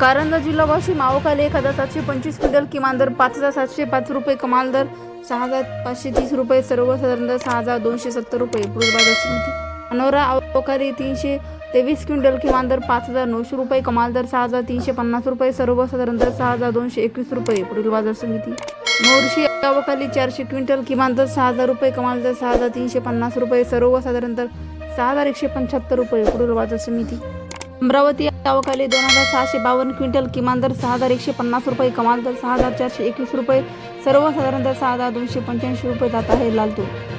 कारंजा जिल्हा वाशिम आवकाले एक हजार सातशे पंचवीस क्विंटल किमान दर पाच हजार सातशे पाच रुपये कमाल दर सहा हजार पाचशे तीस रुपये सर्वसाधारण दर सहा हजार दोनशे सत्तर रुपये पुढील बाजार समिती. मनोरा आवकाले तीनशे तेवीस क्विंटल किमान दर पाच हजार नऊशे रुपये कमाल दर सहा हजार तीनशे पन्नास रुपये सर्वसाधारण दर सहा हजार दोनशे एकवीस रुपये पुढील बाजार समिती. मोर्शी आवकाली चारशे क्विंटल किमान दर सहा हजार रुपये कमाल दर सहा हजार तीनशे पन्नास रुपये सर्वसाधारण दर सहा हजार एकशे पंच्याहत्तर रुपये पुढील बाजार समिती. अमरावती आवकाले दोन हजार सहाशे बावन्न क्विंटल किमान दर सहा हजार एकशे पन्नास रुपये कमाल दर सहा हजार चारशे एकवीस रुपये सर्वसाधारण दर सहा हजार दोनशे पंच्याऐंशी रुपये जात आहे लालतूर